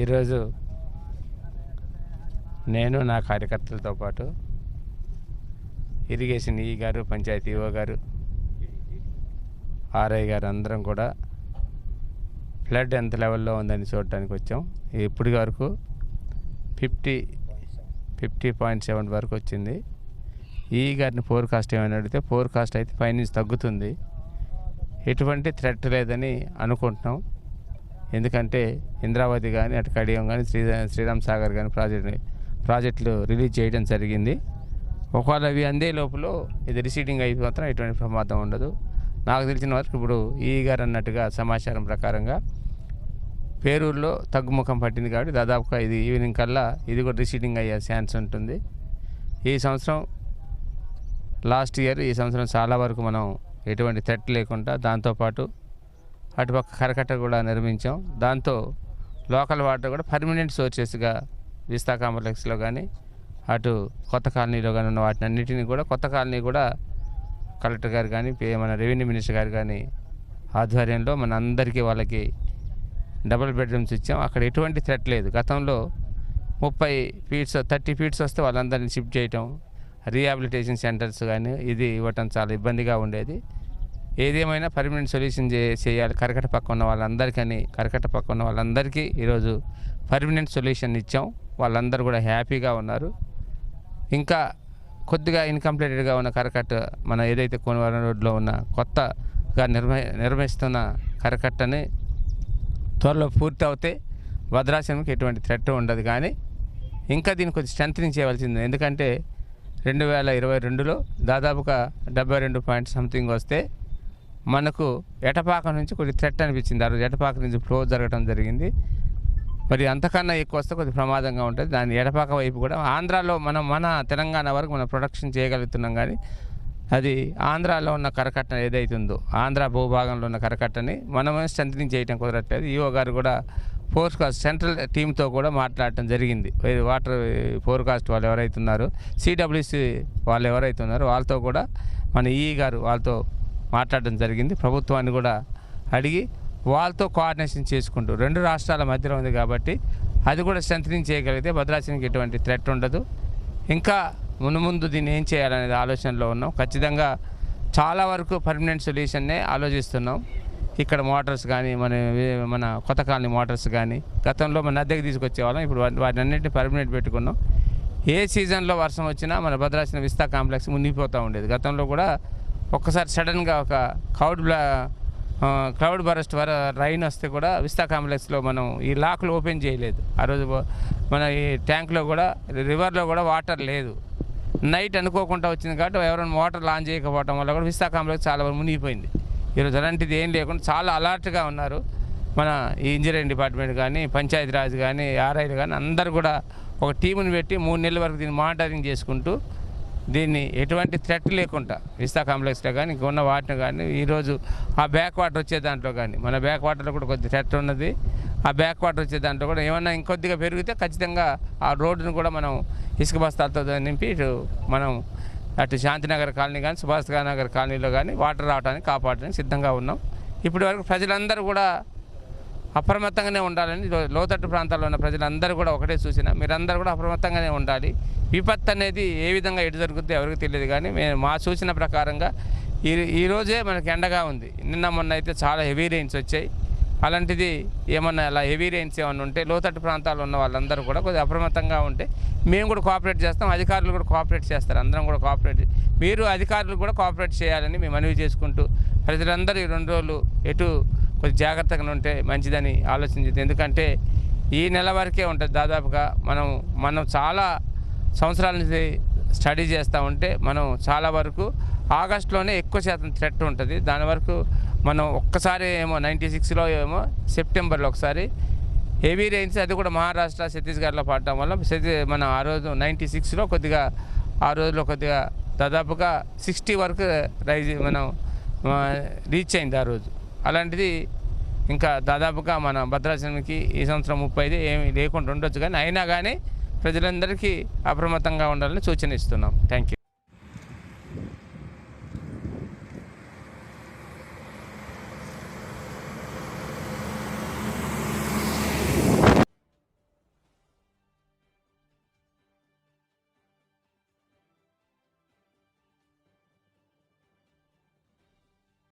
ఈరోజు నేను నా కార్యకర్తలతో పాటు ఇరిగేషన్ ఈ గారు పంచాయతీ ఈఓ గారు ఆర్ఐ గారు అందరం కూడా ఫ్లడ్ ఎంత లెవెల్లో ఉందని చూడటానికి వచ్చాం. ఇప్పటి వరకు ఫిఫ్టీ ఫిఫ్టీ పాయింట్ సెవెన్ వరకు వచ్చింది. ఈ గారిని ఫోర్కాస్ట్ ఏమైనా అడిగితే ఫోర్కాస్ట్ అయితే పైనుంచి తగ్గుతుంది. ఎటువంటి థ్రెట్ లేదని అనుకుంటున్నాం. ఎందుకంటే ఇంద్రావతి కానీ అటు కడియం కానీ శ్రీ శ్రీరామ్ సాగర్ కానీ ప్రాజెక్ట్ ప్రాజెక్టులు రిలీజ్ చేయడం జరిగింది. ఒకవేళ అవి అందే లోపల ఇది రిసీడింగ్ అయితే మాత్రం ఎటువంటి ప్రమాదం ఉండదు. నాకు తెలిసిన వరకు ఇప్పుడు ఈ గారు అన్నట్టుగా సమాచారం ప్రకారంగా పేరూరులో తగ్గుముఖం పట్టింది కాబట్టి దాదాపుగా ఇది ఈవినింగ్ కల్లా ఇది కూడా రిసీడింగ్ అయ్యే ఛాన్స్ ఉంటుంది. ఈ సంవత్సరం లాస్ట్ ఇయర్ ఈ సంవత్సరం చాలా వరకు మనం ఎటువంటి థ్రెట్ లేకుండా దాంతోపాటు అటుపక్క కరకట్ట కూడా నిర్మించాం. దాంతో లోకల్ వాటర్ కూడా పర్మనెంట్ సోర్సెస్గా విస్తా కాంప్లెక్స్లో కానీ అటు కొత్త కాలనీలో కానీ ఉన్న వాటిని అన్నిటిని కూడా కొత్త కాలనీ కూడా కలెక్టర్ గారు కానీ మన రెవెన్యూ మినిస్టర్ గారు కానీ ఆధ్వర్యంలో మన అందరికీ వాళ్ళకి డబుల్ బెడ్రూమ్స్ ఇచ్చాం. అక్కడ ఎటువంటి థ్రెట్ లేదు. గతంలో ముప్పై ఫీట్స్ థర్టీ ఫీట్స్ వస్తే వాళ్ళందరిని షిఫ్ట్ చేయటం రీహాబిలిటేషన్ సెంటర్స్ కానీ ఇది ఇవ్వటం చాలా ఇబ్బందిగా ఉండేది. ఏదేమైనా పర్మనెంట్ సొల్యూషన్ చే చేయాలి. కరకట పక్క ఉన్న వాళ్ళందరికీ కరకట పక్క ఉన్న వాళ్ళందరికీ ఈరోజు పర్మనెంట్ సొల్యూషన్ ఇచ్చాం. వాళ్ళందరూ కూడా హ్యాపీగా ఉన్నారు. ఇంకా కొద్దిగా ఇన్కంప్లీటెడ్గా ఉన్న కరకట్ట మన ఏదైతే కోనవరం రోడ్లో ఉన్న కొత్తగా నిర్మ నిర్మిస్తున్న కరకట్టని త్వరలో పూర్తి అవుతే భద్రాచలంకి ఎటువంటి థ్రెట్ ఉండదు. కానీ ఇంకా దీన్ని కొద్దిగా స్ట్రెంథనింగ్ చేయవలసింది. ఎందుకంటే రెండు వేల ఇరవై రెండులో దాదాపుగా డెబ్బై రెండు పాయింట్ సంథింగ్ వస్తే మనకు ఎటపాక నుంచి కొద్ది థ్రెట్ అనిపించింది. ఆ రోజు ఎటపాక నుంచి ఫ్లో జరగడం జరిగింది. మరి అంతకన్నా ఎక్కువ వస్తే కొద్ది ప్రమాదంగా ఉంటుంది. దాని ఎడపాక వైపు కూడా ఆంధ్రాలో మనం మన తెలంగాణ వరకు మనం ప్రొడక్షన్ చేయగలుగుతున్నాం కానీ అది ఆంధ్రాలో ఉన్న కరకట్ట ఏదైతే ఉందో ఆంధ్ర భూభాగంలో ఉన్న కరకట్టని మనమే స్ట్రెంథనింగ్ చేయడం కుదరట్లేదు. ఈఓ గారు కూడా ఫోర్కాస్ట్ సెంట్రల్ టీంతో కూడా మాట్లాడటం జరిగింది. వాటర్ ఫోర్కాస్ట్ వాళ్ళు ఎవరైతున్నారో సిడబ్ల్యూసి వాళ్ళు ఎవరైతున్నారో వాళ్ళతో కూడా మన ఈ గారు వాళ్ళతో మాట్లాడడం జరిగింది. ప్రభుత్వాన్ని కూడా అడిగి వాళ్ళతో కోఆర్డినేషన్ చేసుకుంటూ రెండు రాష్ట్రాల మధ్యలో ఉంది కాబట్టి అది కూడా స్ట్రెంథనింగ్ చేయగలిగితే భద్రాచలంకి ఎటువంటి థ్రెట్ ఉండదు. ఇంకా మును ముందు దీన్ని ఏం చేయాలనేది ఆలోచనలో ఉన్నాం. ఖచ్చితంగా చాలా వరకు పర్మనెంట్ సొల్యూషన్నే ఆలోచిస్తున్నాం. ఇక్కడ మోటార్స్ కానీ మన మన కొత్త కాలనీ మోటార్స్ కానీ గతంలో మన అద్దెకి తీసుకొచ్చేవాళ్ళం. ఇప్పుడు వాటిని అన్నింటినీ పర్మనెంట్ పెట్టుకున్నాం. ఏ సీజన్లో వర్షం వచ్చినా మన భద్రాచలం విస్తా కాంప్లెక్స్ మునిగిపోతూ ఉండేది. గతంలో కూడా ఒక్కసారి సడన్గా ఒక క్లౌడ్ బ్లా క్లౌడ్ బరస్ట్ వర రైన్ వస్తే కూడా విస్తా కాంప్లెక్స్లో మనం ఈ లాక్లు ఓపెన్ చేయలేదు. ఆ రోజు మన ఈ ట్యాంక్లో కూడా రివర్లో కూడా వాటర్ లేదు. నైట్ అనుకోకుండా వచ్చింది కాబట్టి ఎవరైనా మోటార్ లాంచ్ చేయకపోవడం వల్ల కూడా విస్తా కాంప్లెక్స్ చాలా మునిగిపోయింది. ఈరోజు అలాంటిది ఏం లేకుండా చాలా అలర్ట్గా ఉన్నారు. మన ఈ ఇంజనీరింగ్ డిపార్ట్మెంట్ కానీ పంచాయతీరాజ్ కానీ ఆర్ఐలు కానీ అందరు కూడా ఒక టీముని పెట్టి మూడు నెలల వరకు దీన్ని మానిటరింగ్ చేసుకుంటూ దీన్ని ఎటువంటి థ్రెట్ లేకుండా విస్తా కాంప్లెక్స్లో కానీ ఇంకా ఉన్న వాటిని కానీ ఈరోజు ఆ బ్యాక్ వాటర్ వచ్చే దాంట్లో కానీ మన బ్యాక్ వాటర్లో కూడా కొద్ది థ్రెట్ ఉన్నది. ఆ బ్యాక్ వాటర్ వచ్చే దాంట్లో కూడా ఏమన్నా ఇంకొద్దిగా పెరిగితే ఖచ్చితంగా ఆ రోడ్డును కూడా మనం ఇసుక బస్తాలతో నింపి ఇటు మనం అటు శాంతినగర్ కాలనీ కానీ సుభాష్ నగర్ కాలనీలో కానీ వాటర్ రావడానికి కాపాడడానికి సిద్ధంగా ఉన్నాం. ఇప్పటి వరకు ప్రజలందరూ కూడా అప్రమత్తంగానే ఉండాలని లోతట్టు ప్రాంతాల్లో ఉన్న ప్రజలందరూ కూడా ఒకటే సూచన. మీరందరూ కూడా అప్రమత్తంగానే ఉండాలి. విపత్తు అనేది ఏ విధంగా ఎటు జరుగుతుందో ఎవరికి తెలియదు కానీ మేము మా సూచన ప్రకారంగా ఈ ఈరోజే మనకి ఎండగా ఉంది. నిన్న మొన్న అయితే చాలా హెవీ రెయిన్స్ వచ్చాయి. అలాంటిది ఏమన్నా అలా హెవీ రెయిన్స్ ఏమన్నా ఉంటే లోతట్టు ప్రాంతాల్లో ఉన్న వాళ్ళందరూ కూడా కొద్దిగా అప్రమత్తంగా ఉంటే మేము కూడా కోఆపరేట్ చేస్తాం అధికారులు కూడా కోఆపరేట్ చేస్తారు అందరం కూడా కోఆపరేట్ మీరు అధికారులు కూడా కోఆపరేట్ చేయాలని మేము మనవి చేసుకుంటూ ప్రజలందరూ ఈ రెండు రోజులు ఎటు కొద్దిగా జాగ్రత్తగా ఉంటే మంచిదని ఆలోచించింది ఎందుకంటే ఈ నెల వరకే ఉంటుంది దాదాపుగా మనం మనం చాలా సంవత్సరాల నుంచి స్టడీ చేస్తూ ఉంటే మనం చాలా వరకు ఆగస్టులోనే ఎక్కువ శాతం థ్రెట్ ఉంటుంది. దాని వరకు మనం ఒక్కసారి ఏమో నైంటీ సిక్స్లో ఏమో సెప్టెంబర్లో ఒకసారి హెవీ రెయిన్స్ అది కూడా మహారాష్ట్ర ఛత్తీస్గఢ్లో పడటం వల్ల మనం మన ఆ రోజు నైంటీ సిక్స్లో కొద్దిగా ఆ రోజులో కొద్దిగా దాదాపుగా సిక్స్టీ వరకు రైజ్ మనం రీచ్ అయింది ఆ రోజు. అలాంటిది ఇంకా దాదాపుగా మన భద్రాచలంకి ఈ సంవత్సరం ముప్పై ఐదు ఏమి లేకుండా ఉండొచ్చు కానీ అయినా కానీ ప్రజలందరికీ అప్రమత్తంగా ఉండాలని సూచన ఇస్తున్నాం. Thank you